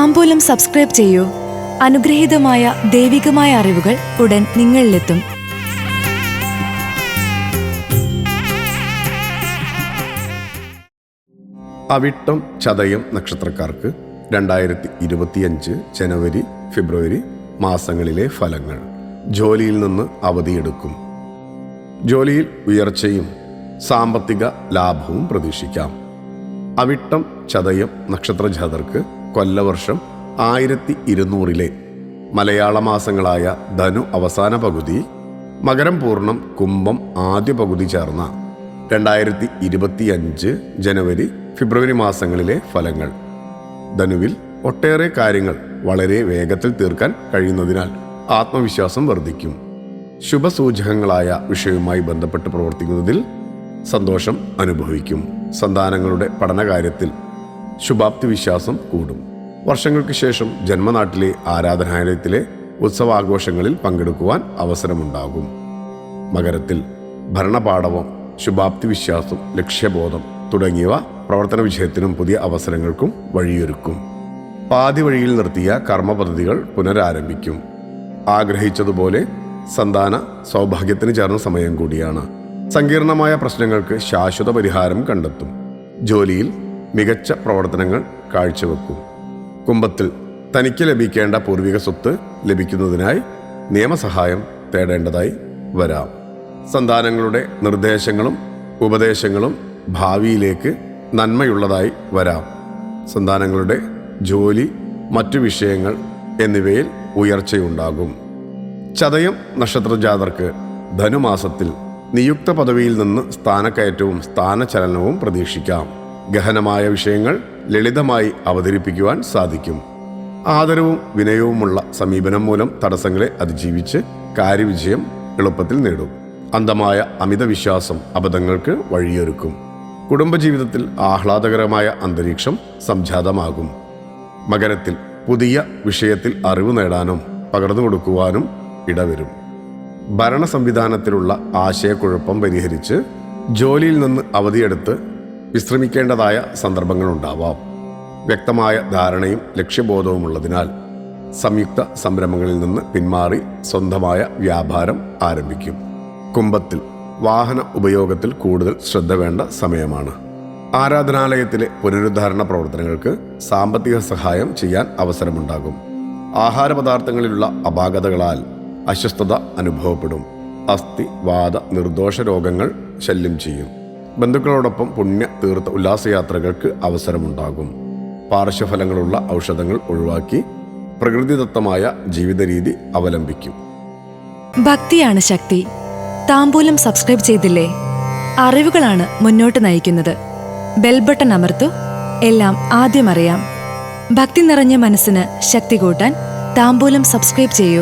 താമ്പൂലം subscribe ചെയ്യൂ. അനുഗ്രഹീതമായ ദൈവികമായ അറിവുകൾ ഉടൻ നിങ്ങളിലെത്തും. അവിട്ടം ചതയം നക്ഷത്രക്കാർക്ക് രണ്ടായിരത്തി ഇരുപത്തിയഞ്ച് ജനുവരി ഫെബ്രുവരി മാസങ്ങളിലെ ഫലങ്ങൾ. ജോലിയിൽ നിന്ന് അവധിയെടുക്കും ജോലിയിൽ ഉയർച്ചയും സാമ്പത്തിക ലാഭവും പ്രതീക്ഷിക്കാം. അവിട്ടം ചതയം നക്ഷത്രജാതർക്ക് കൊല്ലവർഷം ആയിരത്തി ഇരുന്നൂറിലെ മലയാള മാസങ്ങളായ ധനു അവസാന പകുതി മകരം പൂർണം കുംഭം ആദ്യ പകുതി ചേർന്ന രണ്ടായിരത്തി ഇരുപത്തിയഞ്ച് ജനുവരി ഫെബ്രുവരി മാസങ്ങളിലെ ഫലങ്ങൾ. ധനുവിൽ ഒട്ടേറെ കാര്യങ്ങൾ വളരെ വേഗത്തിൽ തീർക്കാൻ കഴിയുന്നതിനാൽ ആത്മവിശ്വാസം വർദ്ധിക്കും. ശുഭസൂചകങ്ങളായ വിഷയവുമായി ബന്ധപ്പെട്ട് പ്രവർത്തിക്കുന്നതിൽ സന്തോഷം അനുഭവിക്കും. സന്താനങ്ങളുടെ പഠനകാര്യത്തിൽ ശുഭാപ്തി വിശ്വാസം കൂടും. വർഷങ്ങൾക്ക് ശേഷം ജന്മനാട്ടിലെ ആരാധനാലയത്തിലെ ഉത്സവാഘോഷങ്ങളിൽ പങ്കെടുക്കുവാൻ അവസരമുണ്ടാകും. മകരത്തിൽ ഭരണപാഠവും ശുഭാപ്തി വിശ്വാസം ലക്ഷ്യബോധം തുടങ്ങിയവ പ്രവർത്തന വിജയത്തിനും പുതിയ അവസരങ്ങൾക്കും വഴിയൊരുക്കും. പാതി വഴിയിൽ നിർത്തിയ കർമ്മ പദ്ധതികൾ പുനരാരംഭിക്കും. ആഗ്രഹിച്ചതുപോലെ സന്താന സൗഭാഗ്യത്തിന് ചേർന്ന സമയം കൂടിയാണ്. സങ്കീർണമായ പ്രശ്നങ്ങൾക്ക് ശാശ്വത പരിഹാരം കണ്ടെത്തും. ജോലിയിൽ മികച്ച പ്രവർത്തനങ്ങൾ കാഴ്ചവെക്കും. കുംഭത്തിൽ തനിക്ക് ലഭിക്കേണ്ട പൂർവിക സ്വത്ത് ലഭിക്കുന്നതിനായി നിയമസഹായം തേടേണ്ടതായി വരാം. സന്താനങ്ങളുടെ നിർദ്ദേശങ്ങളും ഉപദേശങ്ങളും ഭാവിയിലേക്ക് നന്മയുള്ളതായി വരാം. സന്താനങ്ങളുടെ ജോലി മറ്റു വിഷയങ്ങൾ എന്നിവയിൽ ഉയർച്ചയുണ്ടാകും. ചതയം നക്ഷത്രജാതർക്ക് ധനുമാസത്തിൽ നിയുക്ത പദവിയിൽ നിന്ന് സ്ഥാനക്കയറ്റവും സ്ഥാനചലനവും പ്രതീക്ഷിക്കാം. ഗഹനമായ വിഷയങ്ങൾ ലളിതമായി അവതരിപ്പിക്കുവാൻ സാധിക്കും. ആദരവും വിനയവുമുള്ള സമീപനം മൂലം തടസ്സങ്ങളെ അതിജീവിച്ച് കാര്യവിജയം എളുപ്പത്തിൽ നേടും. അന്ധമായ അമിത വിശ്വാസം അബദ്ധങ്ങൾക്ക് വഴിയൊരുക്കും. കുടുംബജീവിതത്തിൽ ആഹ്ലാദകരമായ അന്തരീക്ഷം സംജാതമാകും. മകരത്തിൽ പുതിയ വിഷയത്തിൽ അറിവ് നേടാനും പകർന്നു കൊടുക്കുവാനും ഇടവരും. ഭരണ സംവിധാനത്തിലുള്ള ആശയക്കുഴപ്പം പരിഹരിച്ച് ജോലിയിൽ നിന്ന് അവധിയെടുത്ത് വിശ്രമിക്കേണ്ടതായ സന്ദർഭങ്ങളുണ്ടാവാം. വ്യക്തമായ ധാരണയും ലക്ഷ്യബോധവുമുള്ളതിനാൽ സംയുക്ത സംരംഭങ്ങളിൽ നിന്ന് പിന്മാറി സ്വന്തമായ വ്യാപാരം ആരംഭിക്കും. കുംഭത്തിൽ വാഹന ഉപയോഗത്തിൽ കൂടുതൽ ശ്രദ്ധ വേണ്ട സമയമാണ്. ആരാധനാലയത്തിലെ പുനരുദ്ധാരണ പ്രവർത്തനങ്ങൾക്ക് സാമ്പത്തിക സഹായം ചെയ്യാൻ അവസരമുണ്ടാകും. ആഹാര പദാർത്ഥങ്ങളിലുള്ള അപാകതകളാൽ അസ്വസ്ഥത അനുഭവപ്പെടും. അസ്ഥി വാദ നിർദോഷ രോഗങ്ങൾ ശല്യം ചെയ്യും. ബന്ധുക്കളോടൊപ്പം പുണ്യ തീർത്ഥ ഉല്ലാസയാത്രകൾക്ക് അവസരമുണ്ടാകും. പാർശ്വഫലങ്ങളുള്ള ഔഷധങ്ങൾ ഒഴിവാക്കി പ്രകൃതിദത്തമായ ജീവിത രീതി അവലംബിക്കും. ഭക്തിയാണ് ശക്തി. താമ്പൂലം സബ്സ്ക്രൈബ് ചെയ്തില്ലേ? അറിവുകളാണ് മുന്നോട്ട് നയിക്കുന്നത്. ബെൽബട്ടൺ അമർത്തു. എല്ലാം ആദ്യം അറിയാം. ഭക്തി നിറഞ്ഞ മനസ്സിന് ശക്തി കൂട്ടാൻ താമ്പൂലം സബ്സ്ക്രൈബ് ചെയ്യൂ.